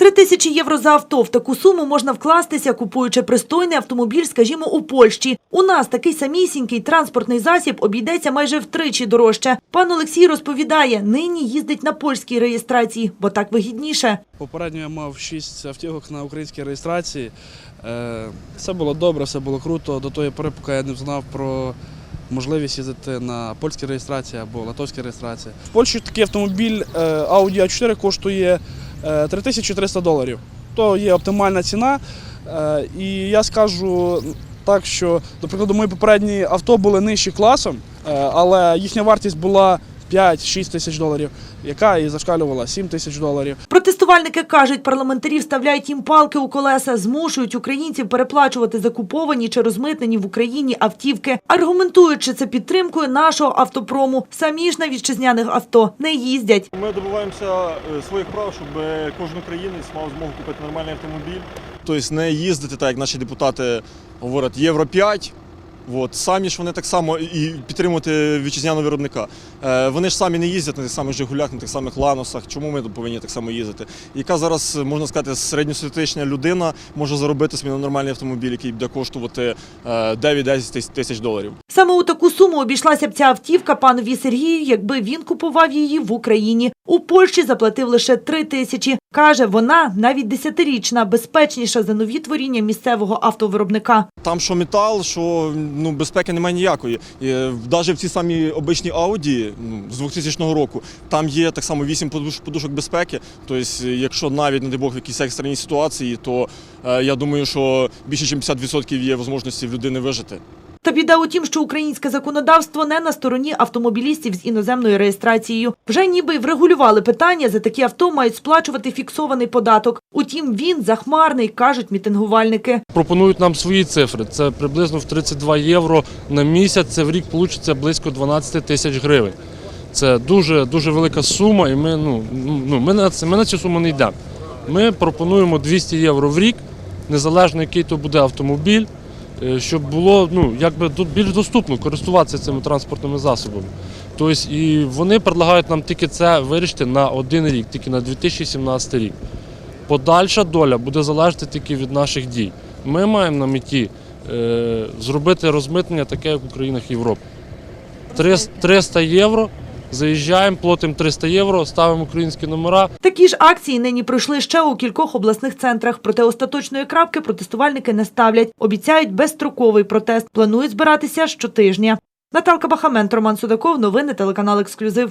Три тисячі євро за авто. В таку суму можна вкластися, купуючи пристойний автомобіль, скажімо, у Польщі. У нас такий самісінький транспортний засіб обійдеться майже втричі дорожче. Пан Олексій розповідає, нині їздить на польській реєстрації, бо так вигідніше. Попередньо я мав 6 автівок на українській реєстрації. Е, Все було добре, все було круто. До тої пори, поки я не знав про можливість їздити на польській реєстрації або латовській реєстрації. В Польщі такий автомобіль е, Audi A4 коштує е, 3300 доларів. То є оптимальна ціна. Е, І я скажу так, що, до прикладу, мої попередні авто були нижчі класом, е, але їхня вартість була 5-6 тисяч доларів, яка і зашкалювала 7 тисяч доларів. Протестувальники кажуть, парламентарі вставляють їм палки у колеса, змушують українців переплачувати закуповані чи розмитнені в Україні автівки, аргументуючи це підтримкою нашого автопрому. Самі ж на вітчизняних авто не їздять. Ми добиваємося е, своїх прав, щоб кожен українець мав змогу купити нормальний автомобіль. Тобто не їздити, так як наші депутати говорять, євро 5. От, самі ж вони так само і підтримувати вітчизняного виробника. Е, вони ж самі не їздять на тих самих Жигулях, на тих самих Ланосах. Чому ми повинні так само їздити? Яка зараз, можна сказати, середньостатистична людина може заробити собі на нормальний автомобіль, який буде коштувати е, 9-10 тисяч доларів. Саме у таку суму обійшлася б ця автівка панові Сергію, якби він купував її в Україні. У Польщі заплатив лише три тисячі. Каже, вона навіть десятирічна, безпечніша за нові творіння місцевого автовиробника. Там що метал, що ну, безпеки немає ніякої. Навіть в цій самій обичній Audi ну, з 2000 року там є так само 8 подушок безпеки. Тобто, якщо навіть, не дай Бог, в якійсь екстреній ситуації, то е, я думаю, що більше ніж 50% є можливості людини вижити. Та біда у тім, що українське законодавство не на стороні автомобілістів з іноземною реєстрацією. Вже ніби врегулювали питання, за такі авто мають сплачувати фіксований податок. Утім, він захмарний, кажуть мітингувальники. Пропонують нам свої цифри. Це приблизно в 32 євро на місяць. Це в рік вийде близько 12 тисяч гривень. Це дуже дуже велика сума, і ми ну, ну ми на це ми на цю суму не йдемо. Ми пропонуємо 200 євро в рік, незалежно який то буде автомобіль, щоб було ну якби більш доступно користуватися цими транспортними засобами. Тобто, і вони предлагають нам тільки це вирішити на один рік, тільки на 2017 рік. Подальша доля буде залежати тільки від наших дій. Ми маємо на меті е, зробити розмитнення таке, як у країнах Європи. 300 300 євро, заїжджаємо, платимо 300 євро, ставимо українські номера, Такі ж акції нині пройшли ще у кількох обласних центрах. Проте остаточної крапки протестувальники не ставлять. Обіцяють безстроковий протест. Планують збиратися щотижня. Наталка Бахамент, Роман Судаков. Новини телеканал Ексклюзив.